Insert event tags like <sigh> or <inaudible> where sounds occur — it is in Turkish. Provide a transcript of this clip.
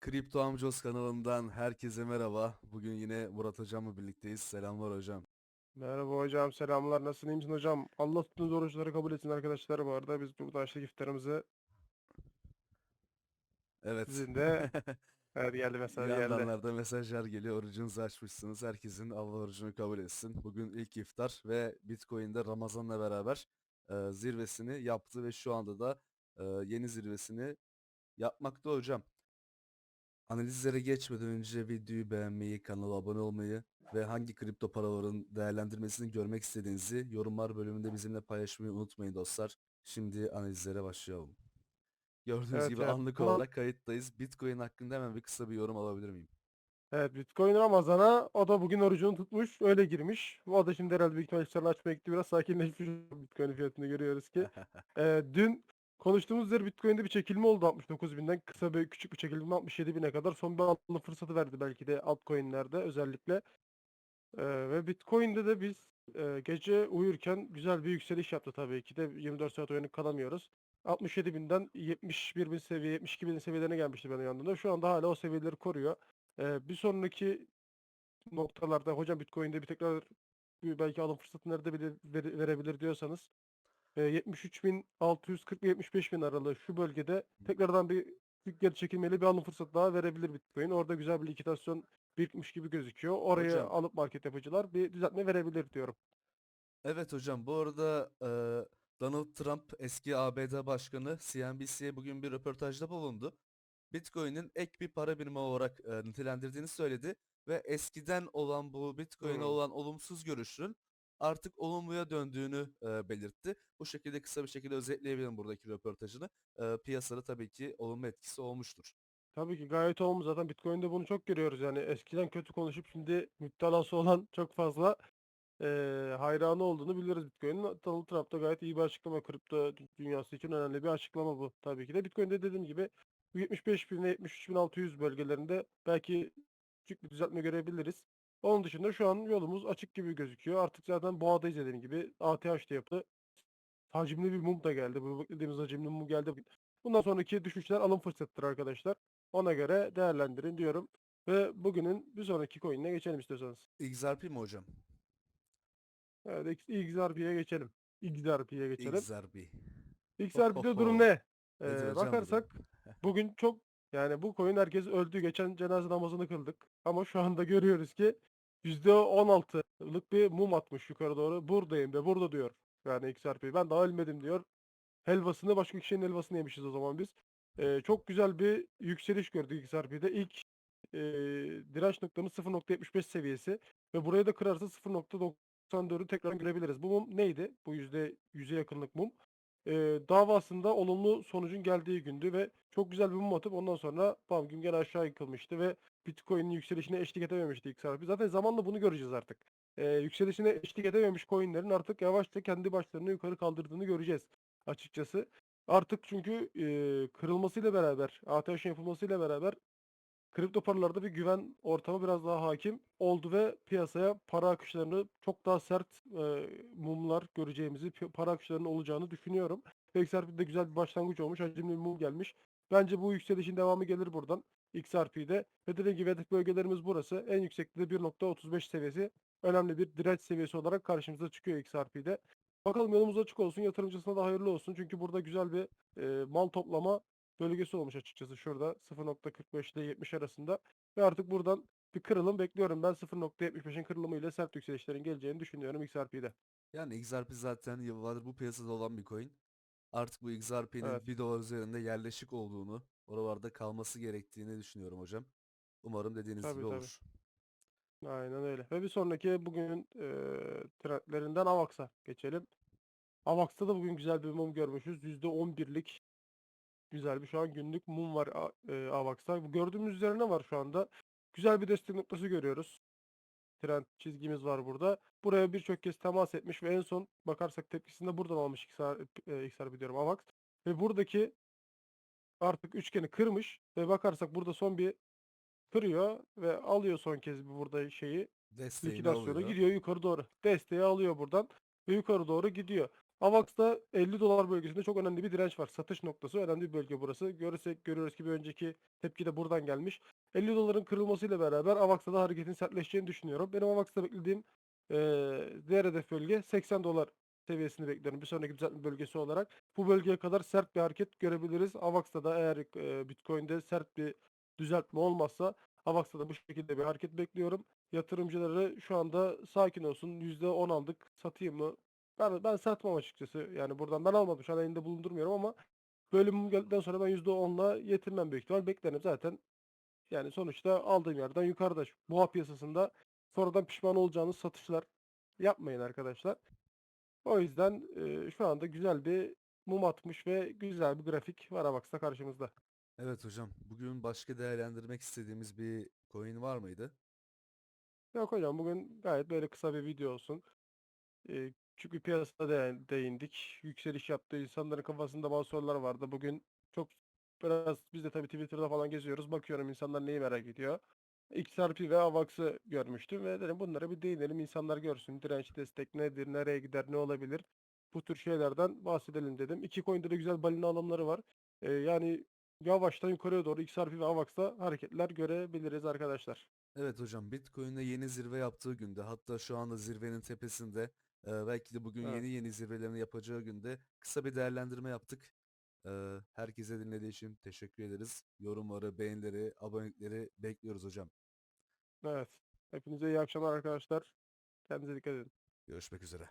Kripto Amcos kanalından herkese merhaba. Bugün yine Murat Hocam'la birlikteyiz. Selamlar hocam. Merhaba hocam, selamlar. Nasılsın, iyi misin hocam? Allah tuttuğunuz oruçları kabul etsin arkadaşlar bu arada. Biz burada açtık iftarımızı. Evet. Sizin de <laughs> evet geldi mesaj geldi. Yandanlarda mesajlar geliyor. Orucunuzu açmışsınız. Herkesin Allah orucunu kabul etsin. Bugün ilk iftar ve Bitcoin'de Ramazan'la beraber e, zirvesini yaptı ve şu anda da e, yeni zirvesini yapmakta hocam. Analizlere geçmeden önce videoyu beğenmeyi, kanala abone olmayı ve hangi kripto paraların değerlendirmesini görmek istediğinizi yorumlar bölümünde bizimle paylaşmayı unutmayın dostlar. Şimdi analizlere başlayalım. Gördüğünüz Evet, gibi evet. anlık Tamam. olarak kayıttayız. Bitcoin hakkında hemen bir kısa bir yorum alabilir miyim? Evet, Bitcoin Ramazan'a o da bugün orucunu tutmuş, öyle girmiş. O da şimdi herhalde büyük ihtimalle iftarını açmaya gitti. Biraz sakinleşmiş Bitcoin fiyatını görüyoruz ki. <laughs> Ee, dün konuştuğumuz üzere Bitcoin'de bir çekilme oldu 69 binden. Kısa bir küçük bir çekilme 67 bine kadar. Son bir alım fırsatı verdi belki de altcoin'lerde özellikle. Ee, ve Bitcoin'de de biz e, gece uyurken güzel bir yükseliş yaptı tabii ki de 24 saat uyanık kalamıyoruz. 67 binden 71 bin seviye, 72 bin seviyelerine gelmişti benim yanımda. Şu anda hala o seviyeleri koruyor. Ee, bir sonraki noktalarda hocam Bitcoin'de bir tekrar belki alım fırsatı nerede bile vere- verebilir diyorsanız e, 73.640 ve 75 bin aralığı şu bölgede tekrardan bir geri çekilmeli bir alım fırsatı daha verebilir Bitcoin. Orada güzel bir likitasyon birikmiş gibi gözüküyor. Oraya Hocam. alıp market yapıcılar bir düzeltme verebilir diyorum. Evet hocam bu arada e, Donald Trump eski ABD Başkanı CNBC'ye bugün bir röportajda bulundu. Bitcoin'in ek bir para birimi olarak e, nitelendirdiğini söyledi ve eskiden olan bu Bitcoin'e Hmm. olan olumsuz görüşün artık olumluya döndüğünü e, belirtti. Bu şekilde kısa bir şekilde özetleyebilirim buradaki röportajını. E, piyasada tabii ki olumlu etkisi olmuştur. Tabii ki gayet olumlu. Zaten Bitcoin'de bunu çok görüyoruz. Yani eskiden kötü konuşup şimdi müptelası olan <laughs> çok fazla eee hayranı olduğunu biliyoruz Bitcoin'in. Donald Trump da gayet iyi bir açıklama. Kripto dü- dünyası için önemli bir açıklama bu tabii ki de. Bitcoin'de dediğim gibi 75.000 ve 73.600 bölgelerinde belki küçük bir düzeltme görebiliriz. Onun dışında şu an yolumuz açık gibi gözüküyor. Artık zaten boğadayız dediğim gibi. ATH da yaptı. Hacimli bir mum da geldi. Bu beklediğimiz hacimli mum geldi. Bundan sonraki düşüşler alım fırsatıdır arkadaşlar. Ona göre değerlendirin diyorum. Ve bugünün bir sonraki coin'ine geçelim istiyorsanız. XRP mi hocam? Evet, XRP'ye geçelim. XRP'ye geçelim. XRP. XRP'de durum ne? Ee, bakarsak bugün çok yani bu coin herkes öldü. Geçen cenaze namazını kıldık. Ama şu anda görüyoruz ki %16'lık bir mum atmış yukarı doğru. Buradayım ve burada diyor. Yani XRP. Ben daha ölmedim diyor. Helvasını başka kişinin helvasını yemişiz o zaman biz. Ee, çok güzel bir yükseliş gördük XRP'de. İlk e, direnç noktamız 0.75 seviyesi ve burayı da kırarsa 0.94'ü tekrar görebiliriz. Bu mum neydi? Bu yüzde yüze yakınlık mum. Ee, davasında olumlu sonucun geldiği gündü ve çok güzel bir mum atıp ondan sonra bam gün gene aşağı yıkılmıştı ve Bitcoin'in yükselişine eşlik edememişti XRP. Zaten zamanla bunu göreceğiz artık. Ee, yükselişine eşlik edememiş coinlerin artık yavaşça kendi başlarını yukarı kaldırdığını göreceğiz açıkçası. Artık çünkü e, kırılmasıyla beraber, ATH'in yapılmasıyla beraber kripto paralarda bir güven ortamı biraz daha hakim oldu ve piyasaya para akışlarını çok daha sert e, mumlar göreceğimizi, para akışlarının olacağını düşünüyorum. XRP'de güzel bir başlangıç olmuş, hacimli bir mum gelmiş. Bence bu yükselişin devamı gelir buradan XRP'de. Ve dediğim gibi hedef bölgelerimiz burası. En yüksekte de 1.35 seviyesi önemli bir direnç seviyesi olarak karşımıza çıkıyor XRP'de. Bakalım yolumuz açık olsun, yatırımcısına da hayırlı olsun. Çünkü burada güzel bir e, mal toplama bölgesi olmuş açıkçası şurada 0.45 ile 70 arasında. Ve artık buradan bir kırılım bekliyorum. Ben 0.75'in kırılımı ile sert yükselişlerin geleceğini düşünüyorum XRP'de. Yani XRP zaten yıllardır bu piyasada olan bir coin. Artık bu XRP'nin Evet. 1 dolar üzerinde yerleşik olduğunu, oralarda kalması gerektiğini düşünüyorum hocam. Umarım dediğiniz Tabii, gibi tabii. olur. Aynen öyle. Ve bir sonraki bugünün e, trendlerinden AVAX'a geçelim. AVAX'ta da bugün güzel bir mum görmüşüz. %11'lik güzel bir şu an günlük mum var A- e, AVAX'ta. Bu Gördüğümüz üzerine var şu anda. Güzel bir destek noktası görüyoruz. Trend çizgimiz var burada. Buraya birçok kez temas etmiş ve en son bakarsak tepkisini de buradan almış XR, e, XRP diyorum AVAX. Ve buradaki artık üçgeni kırmış ve bakarsak burada son bir kırıyor ve alıyor son kez burada şeyi Desteğini likidasyonu alıyor. gidiyor yukarı doğru. Desteği alıyor buradan ve yukarı doğru gidiyor. AVAX'ta 50 dolar bölgesinde çok önemli bir direnç var. Satış noktası önemli bir bölge burası. Görürsek görüyoruz ki bir önceki tepki de buradan gelmiş. 50 doların kırılmasıyla beraber AVAX'ta da hareketin sertleşeceğini düşünüyorum. Benim AVAX'ta beklediğim eee diğer hedef bölge 80 dolar seviyesini bekliyorum. Bir sonraki düzeltme bölgesi olarak. Bu bölgeye kadar sert bir hareket görebiliriz. AVAX'ta da eğer eee, Bitcoin'de sert bir düzeltme olmazsa AVAX'ta da bu şekilde bir hareket bekliyorum. Yatırımcıları şu anda sakin olsun. %10 aldık. Satayım mı? Ben, ben satmam açıkçası. Yani buradan ben almadım. Şu an elinde bulundurmuyorum ama bölümüm geldikten sonra ben %10'la yetinmem büyük ihtimal. Beklerim zaten. Yani sonuçta aldığım yerden yukarıda. Şu Boğa piyasasında sonradan pişman olacağınız satışlar yapmayın arkadaşlar. O yüzden e, şu anda güzel bir mum atmış ve güzel bir grafik var Avax'ta karşımızda. Evet hocam. Bugün başka değerlendirmek istediğimiz bir coin var mıydı? Yok hocam bugün gayet böyle kısa bir video olsun. Ee, küçük bir piyasada değin- değindik. Yükseliş yaptı. İnsanların kafasında bazı sorular vardı. Bugün çok biraz biz de tabii Twitter'da falan geziyoruz. Bakıyorum insanlar neyi merak ediyor. XRP ve AVAX'ı görmüştüm ve dedim bunlara bir değinelim. insanlar görsün. Direnç destek nedir, nereye gider, ne olabilir? Bu tür şeylerden bahsedelim dedim. İki coin'de de güzel balina alımları var. Ee, yani yavaştan yukarıya doğru XRP ve AVAX'ta hareketler görebiliriz arkadaşlar. Evet hocam. Bitcoin'de yeni zirve yaptığı günde hatta şu anda zirvenin tepesinde e, belki de bugün Evet. yeni yeni zirvelerini yapacağı günde kısa bir değerlendirme yaptık. E, herkese dinlediği için teşekkür ederiz. Yorumları, beğenileri, abonelikleri bekliyoruz hocam. Evet. Hepinize iyi akşamlar arkadaşlar. Kendinize dikkat edin. Görüşmek üzere.